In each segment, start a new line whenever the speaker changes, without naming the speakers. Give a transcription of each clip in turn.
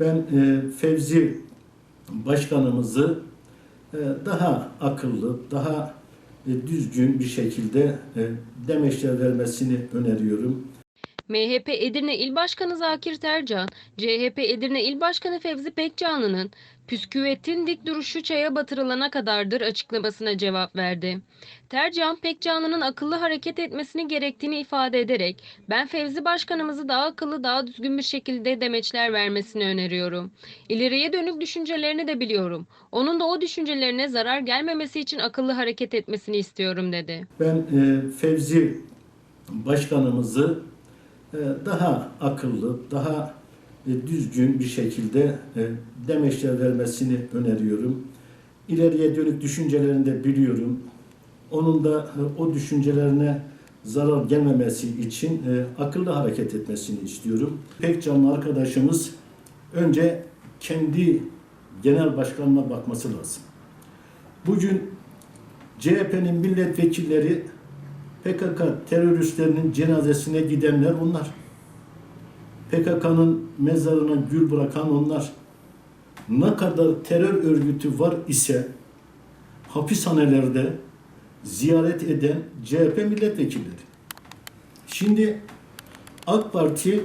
Ben e, Fevzi Başkanımızı e, daha akıllı, daha e, düzgün bir şekilde e, demeçler vermesini öneriyorum.
MHP Edirne İl Başkanı Zakir Tercan, CHP Edirne İl Başkanı Fevzi Pekcanlı'nın püsküvetin dik duruşu çaya batırılana kadardır açıklamasına cevap verdi. Tercan, Pekcanlı'nın akıllı hareket etmesini gerektiğini ifade ederek ben Fevzi Başkanımızı daha akıllı, daha düzgün bir şekilde demeçler vermesini öneriyorum. İleriye dönük düşüncelerini de biliyorum. Onun da o düşüncelerine zarar gelmemesi için akıllı hareket etmesini istiyorum dedi.
Ben e, Fevzi Başkanımızı daha akıllı, daha e, düzgün bir şekilde e, demeçler vermesini öneriyorum. İleriye dönük düşüncelerini de biliyorum. Onun da e, o düşüncelerine zarar gelmemesi için e, akıllı hareket etmesini istiyorum. Pek canlı arkadaşımız önce kendi genel başkanına bakması lazım. Bugün CHP'nin milletvekilleri PKK teröristlerinin cenazesine gidenler onlar. PKK'nın mezarına gül bırakan onlar. Ne kadar terör örgütü var ise hapishanelerde ziyaret eden CHP milletvekilleri. Şimdi AK Parti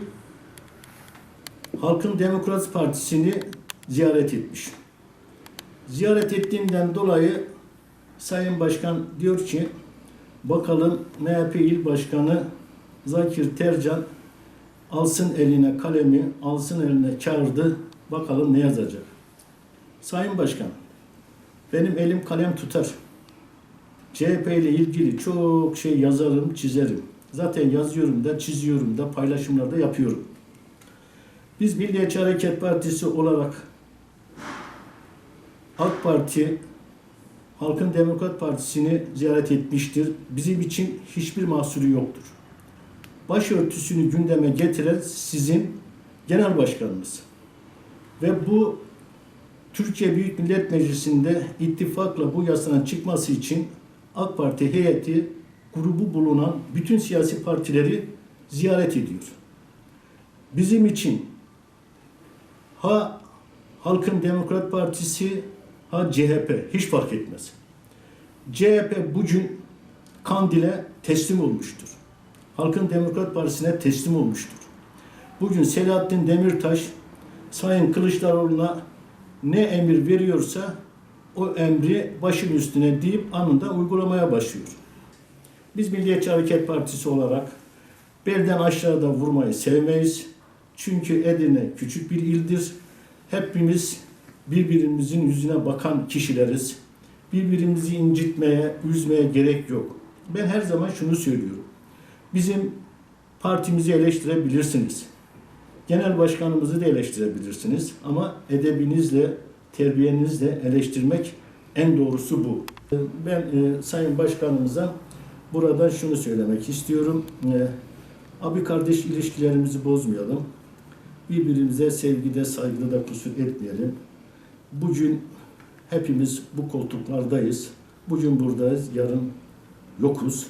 Halkın Demokrat Partisi'ni ziyaret etmiş. Ziyaret ettiğinden dolayı Sayın Başkan diyor ki bakalım MHP İl Başkanı Zakir Tercan alsın eline kalemi, alsın eline kağıdı, bakalım ne yazacak. Sayın Başkan, benim elim kalem tutar. CHP ile ilgili çok şey yazarım, çizerim. Zaten yazıyorum da, çiziyorum da, paylaşımlarda yapıyorum. Biz Milliyetçi Hareket Partisi olarak AK Parti Halkın Demokrat Partisi'ni ziyaret etmiştir. Bizim için hiçbir mahsuru yoktur. Başörtüsünü gündeme getiren sizin genel başkanınız. Ve bu Türkiye Büyük Millet Meclisi'nde ittifakla bu yasanın çıkması için AK Parti heyeti grubu bulunan bütün siyasi partileri ziyaret ediyor. Bizim için ha Halkın Demokrat Partisi ha CHP hiç fark etmez. CHP bugün Kandil'e teslim olmuştur. Halkın Demokrat Partisi'ne teslim olmuştur. Bugün Selahattin Demirtaş Sayın Kılıçdaroğlu'na ne emir veriyorsa o emri başın üstüne deyip anında uygulamaya başlıyor. Biz Milliyetçi Hareket Partisi olarak belden aşağıda vurmayı sevmeyiz. Çünkü Edirne küçük bir ildir. Hepimiz birbirimizin yüzüne bakan kişileriz. Birbirimizi incitmeye, üzmeye gerek yok. Ben her zaman şunu söylüyorum. Bizim partimizi eleştirebilirsiniz. Genel başkanımızı da eleştirebilirsiniz. Ama edebinizle, terbiyenizle eleştirmek en doğrusu bu. Ben e, Sayın Başkanımıza burada şunu söylemek istiyorum. E, abi kardeş ilişkilerimizi bozmayalım. Birbirimize sevgide, saygıda da kusur etmeyelim. Bugün hepimiz bu koltuklardayız. Bugün buradayız, yarın yokuz.